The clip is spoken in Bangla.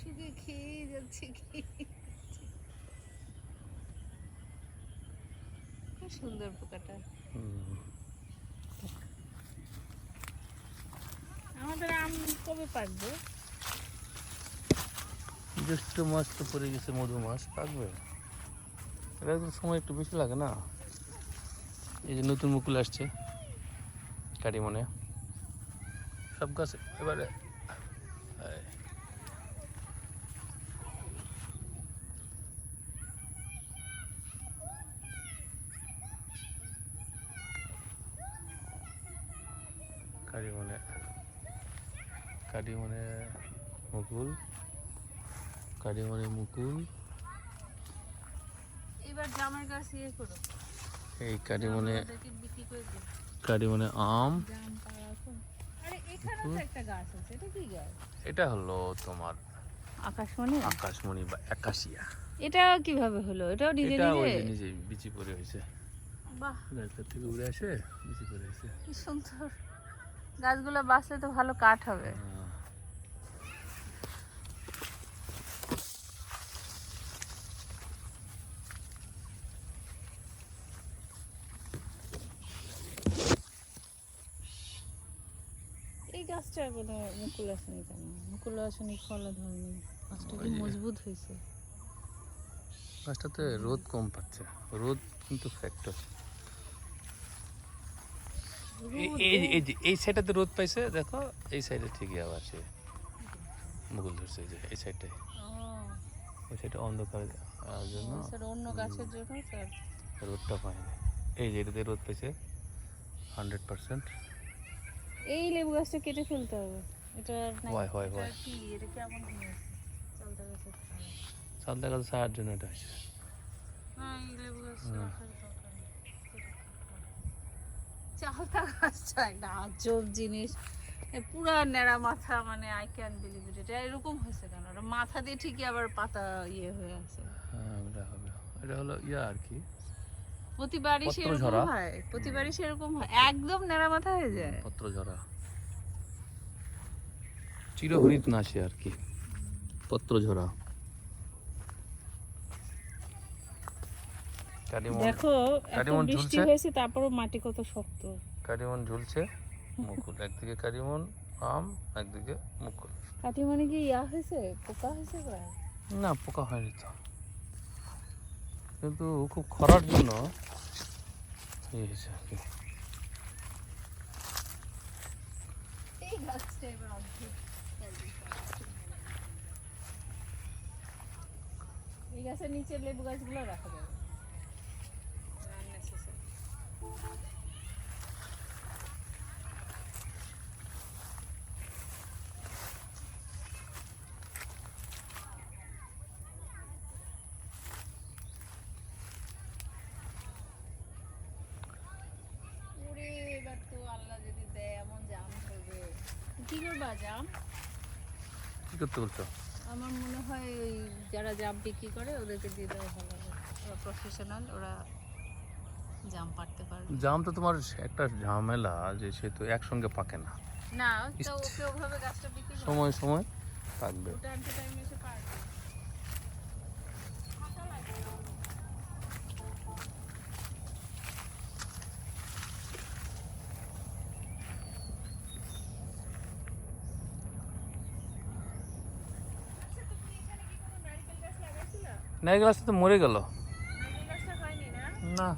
শুকে খেয়ে যাচ্ছে সুন্দর পোকাটা। আমাদের আম কবে পাকবে? জ্যৈষ্ঠ মাস তো পড়ে গেছে, মধু মাস, পাকবে। এটা সময় একটু বেশি লাগে না? এই যে নতুন মুকুল আসছে কাটি মনে সব গাছ, এবারে কারি মনে কারি মনে মুকুল কারি মনে মুকুল। এবার জামের গাছ ইয়ে করো। এই কারি মনে ওদেরকে বিক্রি করে দিও। কারি মনে আম পাড়া এটা কি গাছ? এটা হলো তোমার আকাশমণি? আকাশমণি বা একাশিয়া। এটা কীভাবে হলো? এটাও নিজে এটা ওই নিজে নিজে বিচি পরে হয়েছে। বাহ। গাছটা থেকে উড়ে আসে বিচি পরে হয়েছে। কি সুন্দর। গাছগুলো বাঁচলে তো ভালো কাঠ হবে। হ্যাঁ। এই গাছটা কোনো মুকুল আসেনি কেন? মুকুল আসেনি ফলও ধরেনি গাছটা কি মজবুত হয়েছে? গাছটাতে রোদ কম পাচ্ছে। রোদ কিন্তু ফ্যাক্টর এই এই যে এই সাইডটাতে রোদ পাইছে দেখো এই সাইডে ঠিকই আবার সে মুকুল ধরছে যে এই সাইডটায়। ওই সাইডটা অন্ধকার জন্য অন্য গাছের জন্য স্যার। রোদটা পায়নি এই যে এটাতে রোদ পাইছে হান্ড্রেড পার্সেন্ট। এই লেবু গাছটা কেটে ফেলতে হবে। এটা। হয়, হয়, হয়। এটা কেমন চালতা গাছ সাহার জন্য এটা হয়েছে। হ্যাঁ এই লেবু গাছটা হুম। রাখার দরকার নেই। কেটে ফেলতে হবে। চালতা গাছটা একটা আজব জিনিস। এ পুরা নেড়া মাথা মানে আই ক্যান বিলিভ ইট এটা এরকম হয়েছে কেন? ওটা মাথা দিয়ে ঠিকই আবার পাতা ইয়ে হয়ে আছে। হ্যাঁ এটা হবে। এটা হলো ইয়া আর কি। প্রতিবারই সেরকম হয়। প্রতিবারই সেরকম হয়। একদম নেড়া মাথা হয়ে যায়। পত্র ঝরা। চিরহরিত নাশে আর কি। পত্র ঝরা। দেখো এত বৃষ্টি হয়েছে তারপরও মাটি কত শক্ত। কাটিমন ঝুলছে মুকুল। একদিকে কারিমন আম একদিকে মুকুল। কাঠি মানে কি ইয়া হয়েছে? পোকা হয়েছে না পোকা হয়নি তো। কিন্তু খুব খরার জন্য এই হয়েছে আর কি। এই এই গাছের নিচে লেবু গাছগুলো রাখা যাবে Unnecessary. ওরে, এবার তো আল্লাহ যদি দেয় এমন জাম হবে কি বাজাম জাম কি করতে বলছো? আমার মনে হয় ওই যারা জাম বিক্রি করে ওদেরকে দিয়ে দেওয়া ভালো হবে। ওরা প্রফেশনাল ওরা জাম পাড়তে পারবে। জাম তো তোমার একটা ঝামেলা যে সে তো একসঙ্গে পাকে না। না তো ওকে ওভাবে গাছটা বিক্রি সময় সময় থাকবে। ওটা টাইমে টাইম এসে পারবে ফাঁকা লাগে না। আচ্ছা, তুমি এখানে কি কোনো নারকেল গাছ গাছটা তো মরে গেল? না